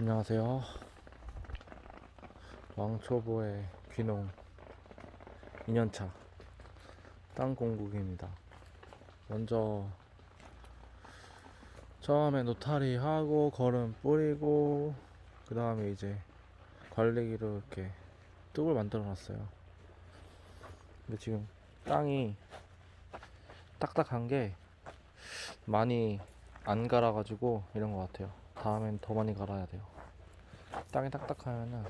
안녕하세요. 왕초보의 귀농 2년차 땅 공국입니다. 먼저 처음에 노타리 하고 거름 뿌리고 그 다음에 이제 관리기로 이렇게 뚝을 만들어 놨어요. 근데 지금 땅이 딱딱한 게 많이 안 갈아가지고 이런 것 같아요. 다음엔 더 많이 갈아야 돼요. 땅이 딱딱하면은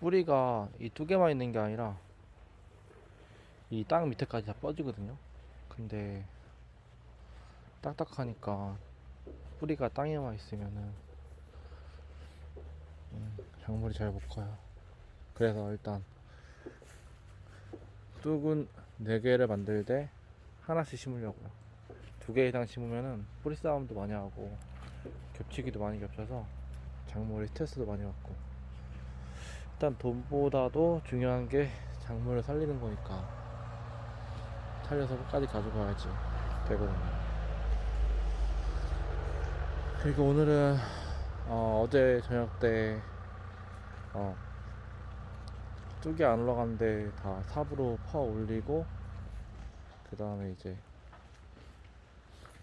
뿌리가 이 두 개만 있는 게 아니라 이 땅 밑에까지 다 뻗지거든요. 근데 딱딱하니까 뿌리가 땅에만 있으면은 음, 작물이 잘 못 커요. 그래서 일단 뚝은 네 개를 만들 때 하나씩 심으려고요. 두 개 이상 심으면은 뿌리 싸움도 많이 하고 겹치기도 많이 겹쳐서 작물에 스트레스도 많이 받고 일단 돈보다도 중요한 게 작물을 살리는 거니까 살려서 끝까지 가져가야지 되거든요. 그리고 오늘은 어, 제 저녁 때 어, 뚝이 안 올라가는데 다 삽으로 퍼 올리고 그 다음에 이제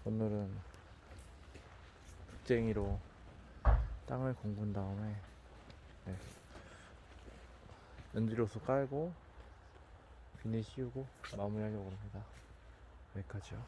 오늘은 쟁이로 땅을 공군 다음에 네. 연지로수 깔고 비닐 씌우고 마무리하려고 합니다. 여기까지요.